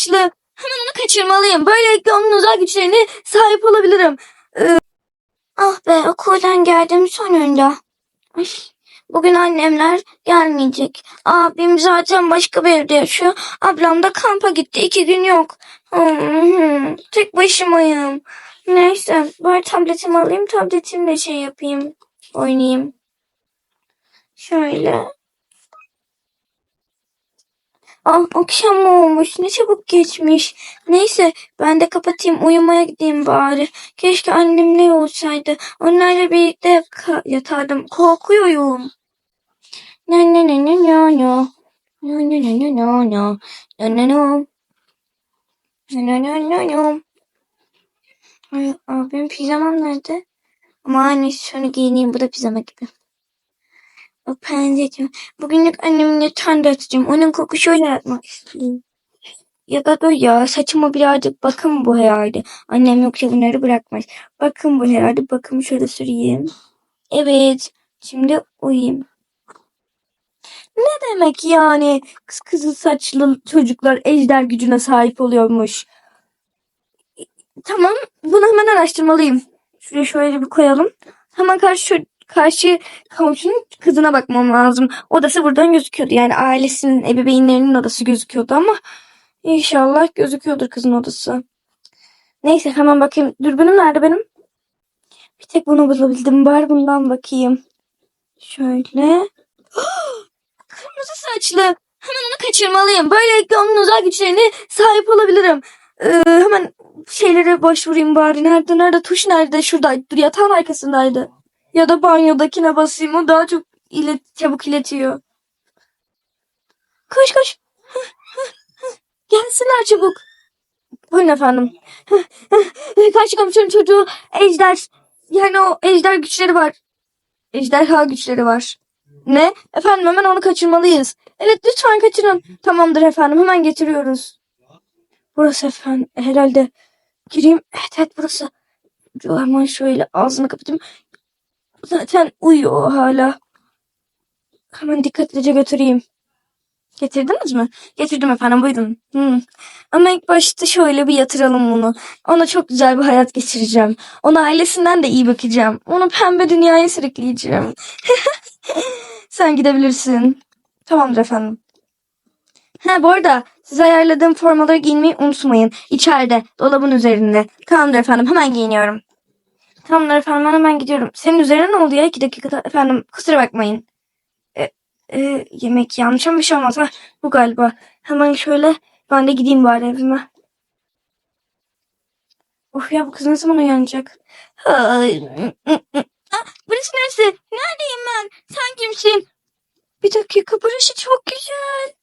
saçlı. Hemen onu kaçırmalıyım. Böylelikle onun özel güçlerine sahip olabilirim. Ee, ah be okuldan geldim sonunda. Ay, bugün annemler gelmeyecek. Abim zaten başka bir evde yaşıyor. Ablam da kampa gitti. iki gün yok. Hmm, tek başımayım. Neyse bari tabletimi alayım. Tabletimle şey yapayım. Oynayayım. Şöyle. Ah akşam olmuş? Ne çabuk geçmiş. Neyse ben de kapatayım uyumaya gideyim bari. Keşke annemle olsaydı. Onlarla birlikte yatardım. Korkuyorum. Na na na na na na. Na na na na na na. Na na na. Na na na na. Ay, abi benim pijamam nerede? Ama anne şunu giyineyim. Bu da pijama gibi. Penceciğim. Bugünlük annemin yatağında yatacağım. Onun kokuşuyla yatmak istiyorum. Ya dur ya saçıma birazcık bakım bu herhalde. Annem yoksa bunları bırakmaz. Bakım bu herhalde. Bakım şöyle süreyim. Evet. Şimdi uyuyayım. Ne demek yani kız kızıl saçlı çocuklar ejder gücüne sahip oluyormuş. Tamam bunu hemen araştırmalıyım. Şuraya şöyle bir koyalım. Hemen karşı karşı komşunun kızına bakmam lazım. Odası buradan gözüküyordu. Yani ailesinin, ebeveynlerinin odası gözüküyordu ama inşallah gözüküyordur kızın odası. Neyse hemen bakayım. Dürbünüm nerede benim? Bir tek bunu bulabildim. Bari bundan bakayım. Şöyle. Kırmızı saçlı. Hemen onu kaçırmalıyım. Böylelikle onun özel güçlerine sahip olabilirim. Ee, hemen şeylere başvurayım bari. Nerede nerede? Tuş nerede? Şuradaydı. Dur yatağın arkasındaydı. Ya da banyodakine basayım. O daha çok ilet, çabuk iletiyor. Koş koş. Gelsinler çabuk. Buyurun efendim. Karşı komşunun çocuğu ejder. Yani o ejder güçleri var. Ejderha güçleri var. Ne? Efendim hemen onu kaçırmalıyız. Evet lütfen kaçırın. Tamamdır efendim hemen getiriyoruz. Burası efendim herhalde. Gireyim. Evet evet burası. Hemen şöyle ağzını kapatayım. Zaten uyuyor hala. Hemen dikkatlice götüreyim. Getirdiniz mi? Getirdim efendim buyurun. Hmm. Ama ilk başta şöyle bir yatıralım bunu. Ona çok güzel bir hayat geçireceğim. Ona ailesinden de iyi bakacağım. Onu pembe dünyaya sürükleyeceğim. Sen gidebilirsin. Tamamdır efendim. Ha bu arada size ayarladığım formaları giyinmeyi unutmayın. İçeride dolabın üzerinde. Tamamdır efendim hemen giyiniyorum. Tamamdır efendim hemen gidiyorum. Senin üzerine ne oldu ya? İki dakikada efendim kusura bakmayın. E, e, yemek yanlış ama bir şey olmaz. Ha, bu galiba. Hemen şöyle ben de gideyim bari evime. Of ya bu kız ne zaman uyanacak? Burası neresi? Neredeyim ben? Sen kimsin? Bir dakika burası çok güzel.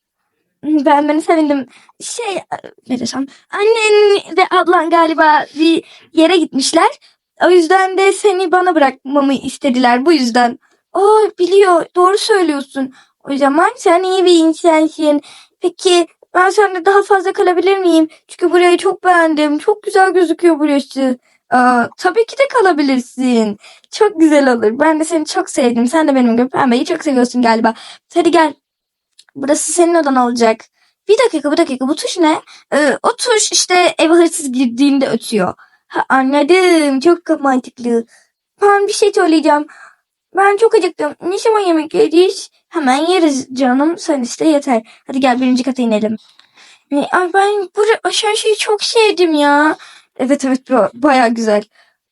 Ben beni sevindim. Şey ne desem annen ve ablan galiba bir yere gitmişler. O yüzden de seni bana bırakmamı istediler bu yüzden. Aa biliyor doğru söylüyorsun. O zaman sen iyi bir insansın. Peki ben seninle daha fazla kalabilir miyim? Çünkü burayı çok beğendim. Çok güzel gözüküyor burası. Aa, tabii ki de kalabilirsin. Çok güzel olur. Ben de seni çok sevdim. Sen de benim gibi pembeyi çok seviyorsun galiba. Hadi gel. Burası senin odan olacak. Bir dakika bir dakika bu tuş ne? Ee, o tuş işte eve hırsız girdiğinde ötüyor. Ha, anladım çok mantıklı. Ben bir şey söyleyeceğim. Ben çok acıktım. Ne zaman yemek yeriz? Hemen yeriz canım. Sen iste yeter. Hadi gel birinci kata inelim. Ee, Ay ben bu aşağı şeyi çok sevdim ya. Evet evet baya güzel.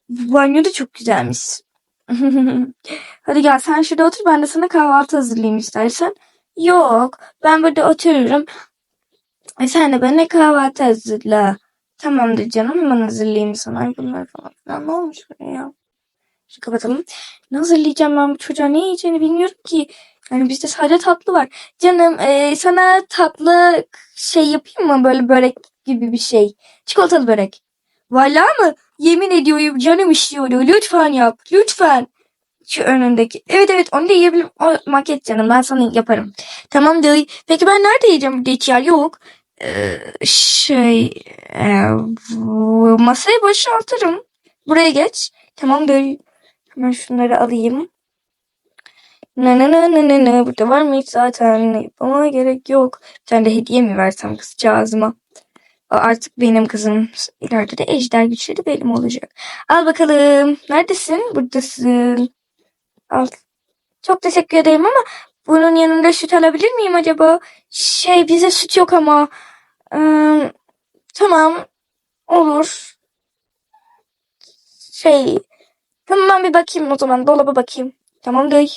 Bu banyo da çok güzelmiş. Hadi gel sen şurada otur ben de sana kahvaltı hazırlayayım istersen. Yok ben burada otururum. E sen de bana kahvaltı hazırla. Tamamdır canım hemen hazırlayayım sana. Ay bunlar falan filan ne olmuş buraya? Şu kapatalım. Ne hazırlayacağım ben bu çocuğa ne yiyeceğini bilmiyorum ki. Yani bizde sadece tatlı var. Canım e, sana tatlı şey yapayım mı böyle börek gibi bir şey. Çikolatalı börek. Valla mı? Yemin ediyorum canım istiyor. Lütfen yap. Lütfen. Şu önündeki. Evet evet onu da yiyebilirim. O maket canım ben sana yaparım. Tamam da peki ben nerede yiyeceğim? Burada hiç yok. Ee, şey e, masayı boşaltırım. Buraya geç. Tamam da hemen şunları alayım. Ne ne ne ne ne ne burada var mı hiç zaten yapmama gerek yok. Bir tane de hediye mi versem kızcağızıma? Artık benim kızım. İleride de ejder güçleri benim olacak. Al bakalım. Neredesin? Buradasın. Al. Çok teşekkür ederim ama bunun yanında süt alabilir miyim acaba? Şey bize süt yok ama. Ee, tamam. Olur. Şey. Tamam ben bir bakayım o zaman. Dolaba bakayım. Tamam dayı.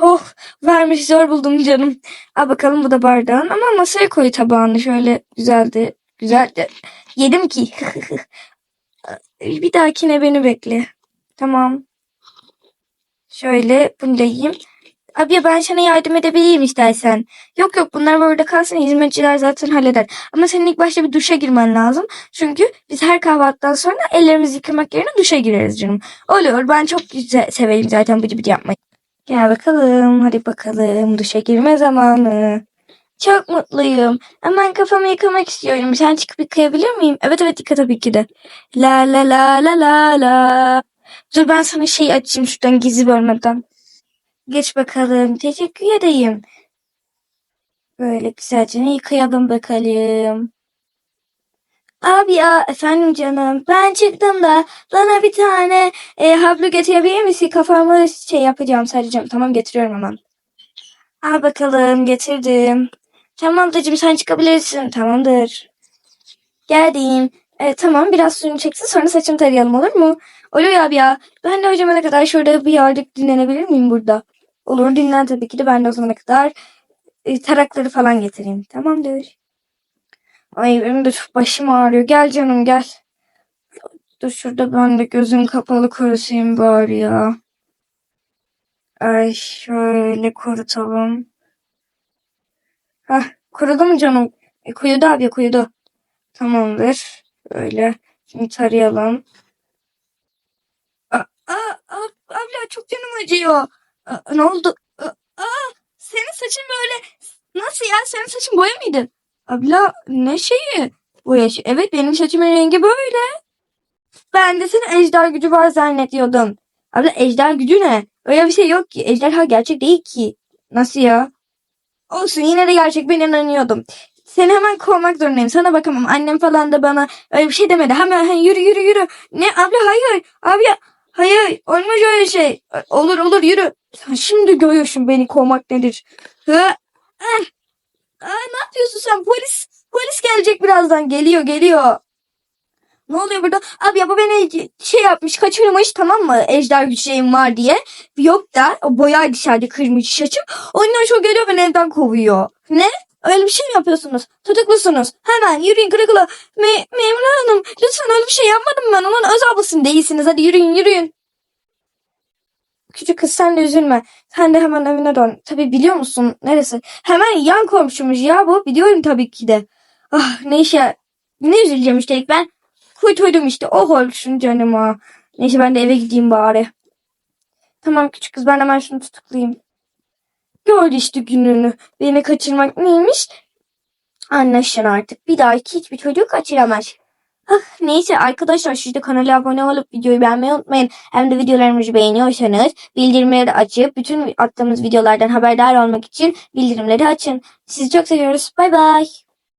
Oh vermiş zor buldum canım. Al bakalım bu da bardağın ama masaya koy tabağını şöyle güzeldi. Güzeldi. Yedim ki. bir dahakine beni bekle. Tamam. Şöyle bunu da yiyeyim. Abi ya ben sana yardım edebileyim istersen. Yok yok bunlar burada kalsın hizmetçiler zaten halleder. Ama senin ilk başta bir duşa girmen lazım. Çünkü biz her kahvaltıdan sonra ellerimizi yıkamak yerine duşa gireriz canım. Olur ben çok güzel severim zaten bıcı bıcı yapmayı. Gel bakalım hadi bakalım duşa girme zamanı. Çok mutluyum. Hemen kafamı yıkamak istiyorum. Sen çıkıp yıkayabilir miyim? Evet evet yıka tabii ki de. La la la la la la. Dur ben sana şey açayım şuradan gizli bölmeden. Geç bakalım. Teşekkür ederim. Böyle güzelce yıkayalım bakalım. Abi ya efendim canım ben çıktım da bana bir tane e, havlu getirebilir misin? Kafamı şey yapacağım saracağım. Tamam getiriyorum hemen. Al bakalım getirdim. Tamam sen çıkabilirsin. Tamamdır. Geldim. E, tamam biraz suyunu çeksin sonra saçını tarayalım olur mu? Olur abi ya. Ben de hocama kadar şurada bir yerde dinlenebilir miyim burada? Olur dinlen tabii ki de ben de o zamana kadar e, tarakları falan getireyim. Tamamdır. Ay benim de çok başım ağrıyor. Gel canım gel. Dur şurada ben de gözüm kapalı kurusayım bari ya. Ay şöyle kurutalım. Hah kurudu mu canım? E, kuyudu abi kuyudu. Tamamdır. Böyle. Şimdi tarayalım. Aa, aa, abla çok canım acıyor. Aa, ne oldu? Aa, senin saçın böyle nasıl ya? Senin saçın boya mıydı? Abla ne şeyi? Boya şey- Evet benim saçımın rengi böyle. Ben de seni ejder gücü var zannediyordum. Abla ejder gücü ne? Öyle bir şey yok ki. Ejderha gerçek değil ki. Nasıl ya? Olsun yine de gerçek ben inanıyordum. Seni hemen kovmak zorundayım. Sana bakamam. Annem falan da bana öyle bir şey demedi. Hemen hemen yürü yürü yürü. Ne abla hayır. Abi hayır. Olmaz öyle şey. Olur olur yürü. Sen şimdi görüyorsun beni kovmak nedir. Hı? Ah. Aa, ne yapıyorsun sen? Polis polis gelecek birazdan. Geliyor geliyor. Ne oluyor burada? Abi ya bu beni şey yapmış kaçırmış tamam mı? Ejder güçlerim var diye. Yok da o boyaydı dışarıda kırmış saçım. Ondan sonra geliyor beni evden kovuyor. Ne? Öyle bir şey mi yapıyorsunuz? Tutuklusunuz. Hemen yürüyün kıra. Me Memur Hanım lütfen öyle bir şey yapmadım ben. Onun öz ablası değilsiniz. Hadi yürüyün yürüyün. Küçük kız sen de üzülme. Sen de hemen evine dön. Tabii biliyor musun neresi? Hemen yan komşumuz ya bu. Biliyorum tabii ki de. Ah ne işe. Ne üzüleceğim işte ben. Kuytuydum işte. Oh olsun canıma. Neyse ben de eve gideyim bari. Tamam küçük kız ben hemen şunu tutuklayayım. Gördü işte gününü. Beni kaçırmak neymiş? Anlaşın artık. Bir daha hiçbir çocuk kaçıramaz. Ah, neyse arkadaşlar siz de kanala abone olup videoyu beğenmeyi unutmayın. Hem de videolarımızı beğeniyorsanız bildirimleri açıp bütün attığımız videolardan haberdar olmak için bildirimleri açın. Sizi çok seviyoruz. Bay bay.